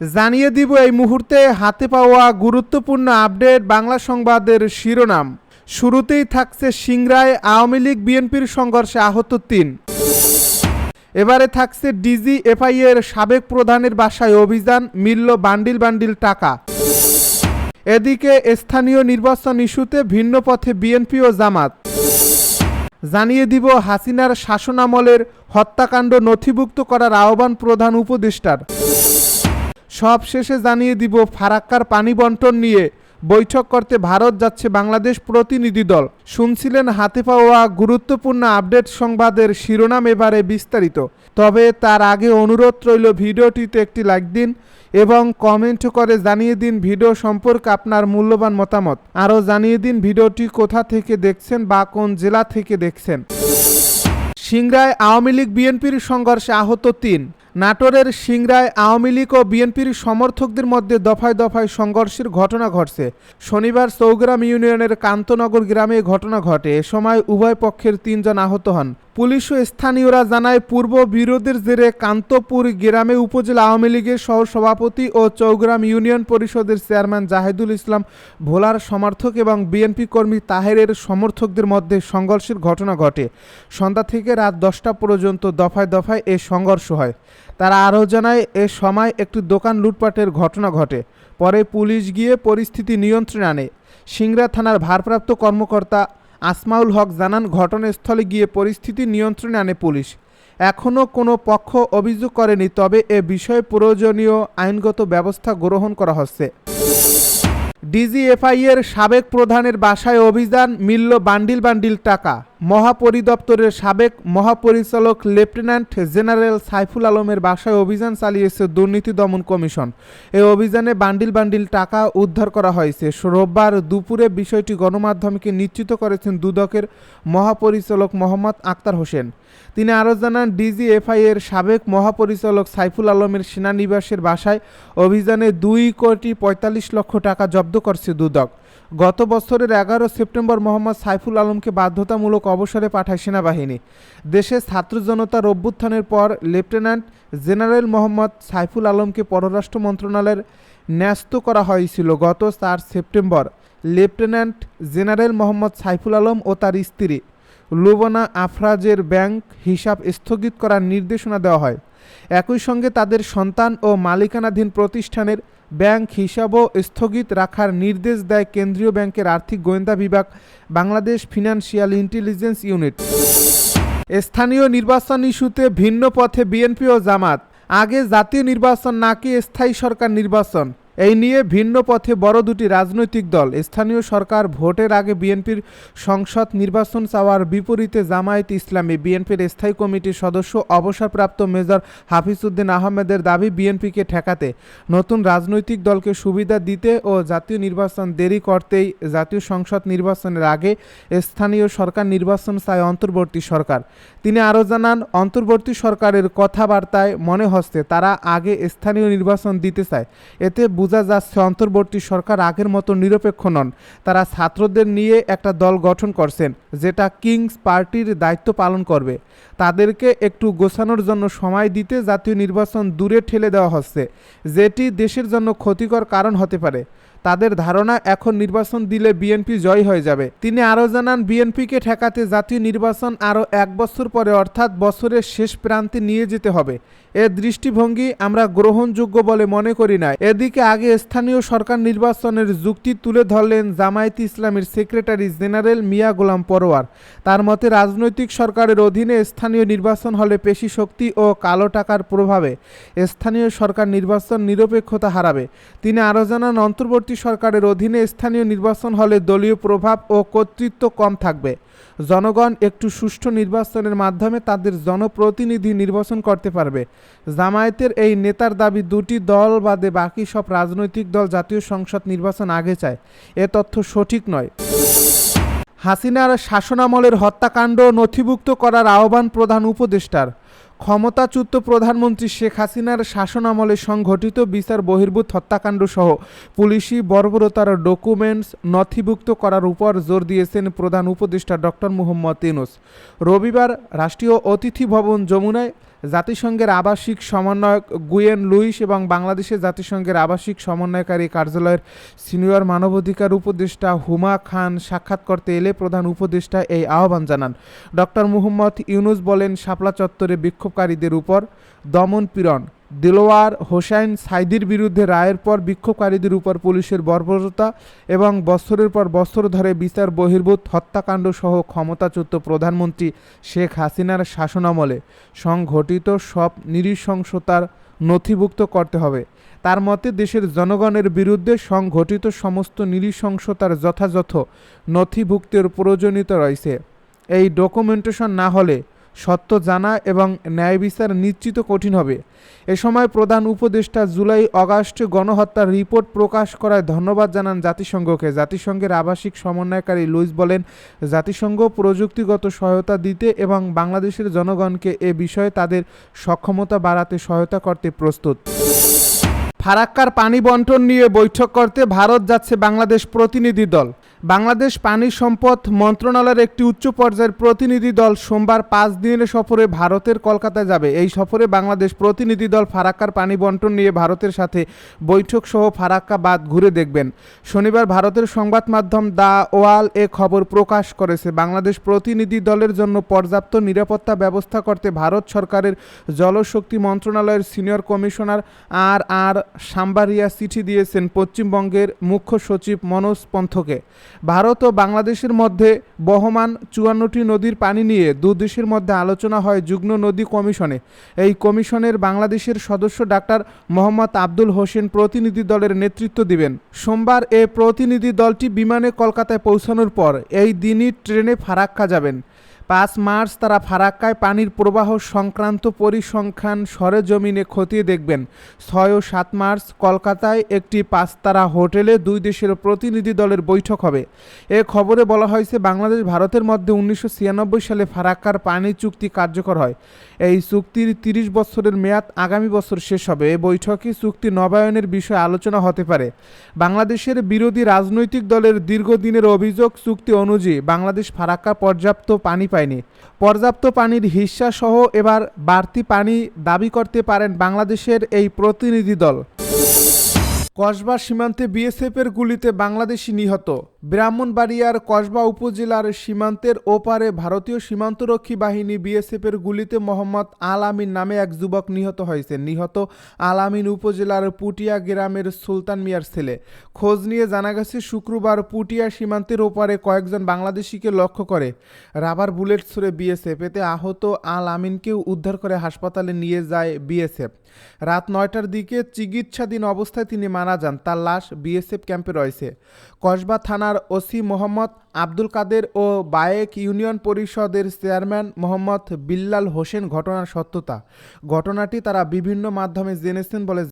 জানিয়ে দিব এই মুহূর্তে হাতে পাওয়া গুরুত্বপূর্ণ আপডেট বাংলা সংবাদের শিরোনাম। শুরুতেই থাকছে সিংরায় আওয়ামী লীগ বিএনপির সংঘর্ষে আহত তিন। এবারে থাকছে ডিজি এফআই এর সাবেক প্রধানের বাসায় অভিযান, মিলল বান্ডিল বান্ডিল টাকা। এদিকে স্থানীয় নির্বাচন ইস্যুতে ভিন্ন পথে বিএনপি ও জামাত। জানিয়ে দিব হাসিনার শাসনামলের হত্যাকাণ্ড নথিভুক্ত করার আহ্বান প্রধান উপদেষ্টার। সব শেষে জানিয়ে দিব, ফারাক্কার পানি বন্টন নিয়ে বৈঠক করতে ভারত যাচ্ছে বাংলাদেশ প্রতিনিধি দল। শুনছিলেন হাতে পাওয়া গুরুত্বপূর্ণ আপডেট সংবাদের শিরোনাম এবারে বিস্তারিত। তবে তার আগে অনুরোধ রইল ভিডিওটিতে একটি লাইক দিন এবং কমেন্ট করে জানিয়ে দিন ভিডিও সম্পর্কে আপনার মূল্যবান মতামত। আরও জানিয়ে দিন ভিডিওটি কোথা থেকে দেখছেন বা কোন জেলা থেকে দেখছেন। সিংরায় আওয়ামী লীগ বিএনপির সংঘর্ষে আহত তিন। নাটোরের সিংরায় আওয়ামী লীগ ও বিএনপির সমর্থকদের মধ্যে দফায় দফায় সংঘর্ষের ঘটনা ঘটছে। শনিবার চৌগ্রাম ইউনিয়নের কান্তনগর গ্রামে ঘটনা ঘটে। এ সময় উভয় পক্ষের তিনজন আহত হন। পুলিশ ও স্থানীয়রা জানায়, পূর্ব বিরোধের জেরে কান্তপুর গ্রামে উপজেলা আওয়ামী লীগের সহ সভাপতি ও চৌগ্রাম ইউনিয়ন পরিষদের চেয়ারম্যান জাহিদুল ইসলাম, ভোলার সমর্থক এবং বিএনপি কর্মী তাহেরের সমর্থকদের মধ্যে সংঘর্ষের ঘটনা ঘটে। সন্ধ্যা থেকে রাত দশটা পর্যন্ত দফায় দফায় এ সংঘর্ষ হয়। তারা আরও জানায়, এ সময় একটি দোকান লুটপাটের ঘটনা ঘটে। পরে পুলিশ গিয়ে পরিস্থিতি নিয়ন্ত্রণে আনে। সিংড়া থানার ভারপ্রাপ্ত কর্মকর্তা আসমাউল হক জানান, ঘটনাস্থলে গিয়ে পরিস্থিতি নিয়ন্ত্রণে আনে পুলিশ। এখনও কোনো পক্ষ অভিযোগ করেনি, তবে এ বিষয়ে প্রয়োজনীয় আইনগত ব্যবস্থা গ্রহণ করা হচ্ছে। ডিজিএফআই এর সাবেক প্রধানের বাসায় অভিযান, মিলল বান্ডিল বান্ডিল টাকা। মহাপরিদপ্তরের সাবেক মহাপরিচালক লেফটেন্যান্ট জেনারেল সাইফুল আলমের বাসায় অভিযান চালিয়েছে দুর্নীতি দমন কমিশন। এই অভিযানে বান্ডিল বান্ডিল টাকা উদ্ধার করা হয়েছে। রোববার দুপুরে বিষয়টি গণমাধ্যমকে নিশ্চিত করেছেন দুদকের মহাপরিচালক মোহাম্মদ আক্তার হোসেন। তিনি আরও জানান, ডিজিএফআই এর সাবেক মহাপরিচালক সাইফুল আলমের সেনানিবাসের বাসায় অভিযানে দুই কোটি পঁয়তাল্লিশ লক্ষ টাকা জব্দ করছে দুদক। গত বছরের এগারো সেপ্টেম্বর মোহাম্মদ সাইফুল আলমকে বাধ্যতামূলক অবসরে পাঠায় সেনাবাহিনী। দেশের ছাত্র জনতার অভ্যুত্থানের পর লেফটেন্যান্ট জেনারেল মোহাম্মদ সাইফুল আলমকে পররাষ্ট্র মন্ত্রণালয়ের ন্যস্ত করা হয়েছিল গত চার September. Lieutenant general Mohammad Saiful Alam ও তার স্ত্রী লুবনা আফরাজের ব্যাংক হিসাব স্থগিত করার নির্দেশনা দেওয়া হয়। একই সঙ্গে তাদের সন্তান ও মালিকানাধীন প্রতিষ্ঠানের ব্যাংক হিসাবও স্থগিত রাখার নির্দেশ দেয় কেন্দ্রীয় ব্যাংকের আর্থিক গোয়েন্দা বিভাগ, বাংলাদেশ ফিনান্সিয়াল ইন্টেলিজেন্স ইউনিট। স্থানীয় নির্বাচন ইস্যুতে ভিন্ন পথে বিএনপি ও জামাত। আগে জাতীয় নির্বাচন, নাকি স্থায়ী সরকার নির্বাচন? এই নিয়ে ভিন্ন পথে বড় দুটি রাজনৈতিক দল, স্থানীয় সরকার ভোটের আগে বিএনপির সংসদ নির্বাচন চাওয়ার বিপরীতে জামায়াত ইসলামী, বিএনপির স্থায়ী কমিটির সদস্য, অবসরপ্রাপ্ত মেজর হাফিজউদ্দিন আহমেদের দাবি বিএনপিকে ঠেকাতে। নতুন রাজনৈতিক দলকে সুবিধা দিতে ও জাতীয় নির্বাচন দেরি করতেই জাতীয় সংসদ নির্বাচনের আগে স্থানীয় সরকার নির্বাচন চায় অন্তর্বর্তী সরকার। তিনি আরও জানান, অন্তর্বর্তী সরকারের কথাবার্তায় মনে হচ্ছে তারা আগে স্থানীয় নির্বাচন দিতে চায়। এতে বোঝা যাচ্ছে অন্তর্বর্তী সরকার আগের মতো নিরপেক্ষ নন। তারা ছাত্রদের নিয়ে একটা দল গঠন করছেন, যেটা কিংস পার্টির দায়িত্ব পালন করবে। তাদেরকে একটু গোছানোর জন্য সময় দিতে জাতীয় নির্বাচন দূরে ঠেলে দেওয়া হচ্ছে, যেটি দেশের জন্য ক্ষতিকর কারণ হতে পারে। তাদের ধারণা এখন নির্বাচন দিলে বিএনপি জয় হয়ে যাবে। তিনি আরও জানান, বিএনপিকে ঠেকাতে জাতীয় নির্বাচন আরও এক বছর পরে অর্থাৎ বছরের শেষ প্রান্তে নিয়ে যেতে হবে। এ দৃষ্টিভঙ্গি আমরা গ্রহণযোগ্য বলে মনে করি না। এদিকে আগে স্থানীয় সরকার নির্বাচনের যুক্তি তুলে ধরলেন জামায়াত ইসলামের সেক্রেটারি জেনারেল মিয়া গোলাম পরোয়ার। তার মতে, রাজনৈতিক সরকারের অধীনে স্থানীয় নির্বাচন হলে পেশি শক্তি ও কালো টাকার প্রভাবে স্থানীয় সরকার নির্বাচন নিরপেক্ষতা হারাবে। তিনি আরও জানান, অন্তর্বর্তী সরকারের অধীনে স্থানীয় নির্বাচন হলে দলীয় প্রভাব ও কর্তৃত্ব কম থাকবে। জনগণ একটু সুষ্ঠু নির্বাচনের মাধ্যমে তাদের জনপ্রতিনিধি নির্বাচন করতে পারবে। জামায়াতের এই নেতার দাবি, দুটি দল বাদে বাকি সব রাজনৈতিক দল জাতীয় সংসদ নির্বাচন আগে চায়। এ তথ্য সঠিক নয়। হাসিনার শাসনামলের হত্যাকাণ্ড নথিভুক্ত করার আহ্বান প্রধান উপদেষ্টার। ক্ষমতাচ্যুত প্রধানমন্ত্রী শেখ হাসিনার শাসনামলে সংঘটিত বিচার বহির্ভূত হত্যাকাণ্ড সহ পুলিশি বর্বরতার ডকুমেন্টস নথিভুক্ত করার উপর জোর দিয়েছেন প্রধান উপদেষ্টা ডক্টর মুহম্মদ ইউনুস। রবিবার রাষ্ট্রীয় অতিথি ভবন যমুনায় জাতিসংঘের আবাসিক সমন্বয়ক গুয়েন লুইস এবং বাংলাদেশের জাতিসংঘের আবাসিক সমন্বয়কারী কার্যালয়ের সিনিয়র মানবাধিকার উপদেষ্টা হুমা খান সাক্ষাৎ করতে এলে প্রধান উপদেষ্টা এই আহ্বান জানান। ডক্টর মুহম্মদ ইউনুস বলেন, শাপলা চত্বরে বিক্ষোভকারীদের উপর দমন পীড়ন। দিলোয়ার হোসাইন সাইদির বিরুদ্ধে রায়ের পর বিক্ষোভকারীদের উপর পুলিশের বর্বরতা এবং বছরের পর বছর ধরে বিচার, বহির্ভূত হত্যাকাণ্ড সহ ক্ষমতাচ্যুত প্রধানমন্ত্রী শেখ হাসিনার শাসনামলে সংঘটিত সব নৃশংসতার নথিভুক্ত করতে হবে। তার মতে, দেশের জনগণের বিরুদ্ধে সংঘটিত সমস্ত নৃশংসতার যথাযথ নথিভুক্তের প্রয়োজনীয়তা রয়েছে। এই ডকুমেন্টেশন না হলে সত্য জানা এবং ন্যায় বিচার নিশ্চিত কঠিন হবে। এ সময় প্রধান উপদেষ্টা জুলাই অগাস্টে গণহত্যার রিপোর্ট প্রকাশ করায় ধন্যবাদ জানান জাতিসংঘকে। জাতিসংঘের আবাসিক সমন্বয়কারী লুইস বলেন, জাতিসংঘ প্রযুক্তিগত সহায়তা দিতে এবং বাংলাদেশের জনগণকে এ বিষয়ে তাদের সক্ষমতা বাড়াতে সহায়তা করতে প্রস্তুত। ফারাক্কার পানি বন্টন নিয়ে বৈঠক করতে ভারত যাচ্ছে বাংলাদেশ প্রতিনিধি দল। বাংলাদেশ পানি সম্পদ মন্ত্রণালয়ের একটি উচ্চ পর্যায়ের প্রতিনিধি দল সোমবার পাঁচ দিনের সফরে ভারতের কলকাতায় যাবে। এই সফরে বাংলাদেশ প্রতিনিধি দল ফারাক্কার পানি বন্টন নিয়ে ভারতের সাথে বৈঠক সহ ফারাক্কা বাদ ঘুরে দেখবেন। শনিবার ভারতের সংবাদ মাধ্যম দা ওয়াল এ খবর প্রকাশ করেছে। বাংলাদেশ প্রতিনিধি দলের জন্য পর্যাপ্ত নিরাপত্তা ব্যবস্থা করতে ভারত সরকারের জলশক্তি মন্ত্রণালয়ের সিনিয়র কমিশনার আর আর সাম্বারিয়া চিঠি দিয়েছেন পশ্চিমবঙ্গের মুখ্য সচিব মনোজ পন্থকে। ভারত ও বাংলাদেশের মধ্যে বহমান চুয়ান্নটি নদীর পানি নিয়ে দুদেশের মধ্যে আলোচনা হয় যুগ্ম নদী কমিশনে। এই কমিশনের বাংলাদেশের সদস্য ডাক্তার মোহাম্মদ আব্দুল হোসেন প্রতিনিধি দলের নেতৃত্ব দিবেন। সোমবার এ প্রতিনিধি দলটি বিমানে কলকাতায় পৌঁছানোর পর এই দিনই ট্রেনে ফারাক্কা যাবেন। পাঁচ মার্চ তারা ফারাক্কায় পানির প্রবাহ সংক্রান্ত পরিসংখ্যান সরেজমিনে খতিয়ে দেখবেন। ছয় ও সাত মার্চ কলকাতায় একটি পাঁচতারা হোটেলে দুই দেশের প্রতিনিধি দলের বৈঠক হবে। এ খবরে বলা হয়েছে, বাংলাদেশ ভারতের মধ্যে উনিশশো ছিয়ানব্বই সালে ফারাক্কার পানি চুক্তি কার্যকর হয়। এই চুক্তির তিরিশ বছরের মেয়াদ আগামী বছর শেষ হবে। এ বৈঠকে চুক্তি নবায়নের বিষয়ে আলোচনা হতে পারে। বাংলাদেশের বিরোধী রাজনৈতিক দলের দীর্ঘদিনের অভিযোগ চুক্তি অনুযায়ী বাংলাদেশ ফারাক্কা পর্যাপ্ত পানি পায়নি। পর্যাপ্ত পানির হিস্সা সহ এবার বাড়তি পানি দাবি করতে পারেন বাংলাদেশের এই প্রতিনিধি দল। কসবা সীমান্তে বিএসএফের গুলিতে বাংলাদেশি নিহত। ব্রাহ্মণবাড়িয়ার কসবা উপজেলার সীমান্তের ওপারে ভারতীয় সীমান্তরক্ষী বাহিনী বিএসএফের গুলিতে মোহাম্মদ আল আমিন নামে এক যুবক নিহত হয়েছে। নিহত আল আমিন উপজেলার পুটিয়া গ্রামের সুলতান মিয়ার ছেলে। খোঁজ নিয়ে জানা গেছে, শুক্রবার পুটিয়া সীমান্তের ওপারে কয়েকজন বাংলাদেশিকে লক্ষ্য করে রাবার বুলেট ছুড়ে বিএসএফ। এতে আহত আল আমিনকেও উদ্ধার করে হাসপাতালে নিয়ে যায় বিএসএফ। রাত নয়টার দিকে চিকিৎসাধীন অবস্থায় তিনি মারা যান। তার লাশ বিএসএফ ক্যাম্পে রয়েছে। কসবা থানার ওসি মোহাম্মদ আব্দুল কাদের ও বায়েক ইউনিয়ন পরিষদের চেয়ারম্যান মোহাম্মদ বিল্লাল হোসেন ঘটনার সত্যতা। ঘটনাটি তারা বিভিন্ন মাধ্যমে জেনেছেন বলে